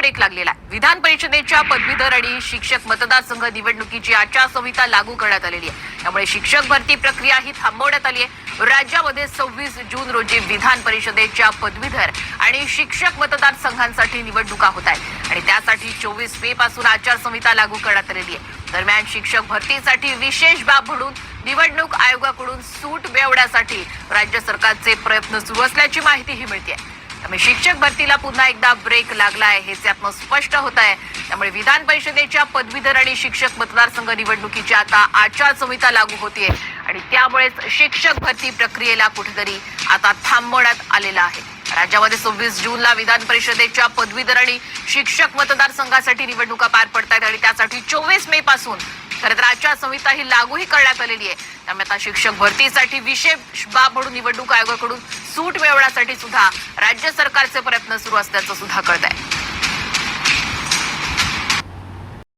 Break लागलेला आहे. विधान परिषदेच्या पदवीधर आणि शिक्षक मतदारसंघ निवडणुकीची आचारसंहिता लागू करण्यात आलेली आहे. त्यामुळे शिक्षक भरती प्रक्रिया ही थांबवण्यात आली आहे. राज्यामध्ये सव्वीस जून रोजी विधान परिषदेच्या पदवीधर आणि शिक्षक मतदारसंघांसाठी निवडणुका होत आहेत. आणि त्यासाठी चोवीस मे पासून आचारसंहिता लागू करण्यात आलेली आहे. दरम्यान शिक्षक भरतीसाठी विशेष बाब म्हणून निवडणूक आयोगाकडून सूट मिळवण्यासाठी राज्य सरकारचे प्रयत्न सुरू असल्याची माहितीही मिळते त्यामुळे शिक्षक भरतीला पुन्हा एकदा ब्रेक लागला आहे हेच यातनं स्पष्ट होत आहे त्यामुळे विधान परिषदेच्या पदवीधर आणि शिक्षक मतदारसंघ निवडणुकीची आता आचारसंहिता लागू होतीये. आणि त्यामुळेच शिक्षक भरती प्रक्रियेला कुठेतरी आता थांबवण्यात आलेला आहे. राज्यामध्ये सव्वीस जूनला विधान परिषदेच्या पदवीधर आणि शिक्षक मतदारसंघासाठी निवडणुका पार पडत आहेत आणि त्यासाठी चोवीस मे पासून खरं तर आचारसंहिता ही लागूही करण्यात आलेली आहे. त्यामुळे आता शिक्षक भरतीसाठी विशेष बाब म्हणून निवडणूक आयोगाकडून सूट मिळवण्यासाठी सुद्धा राज्य सरकारचे प्रयत्न सुरू असल्याचं सुद्धा कळत आहे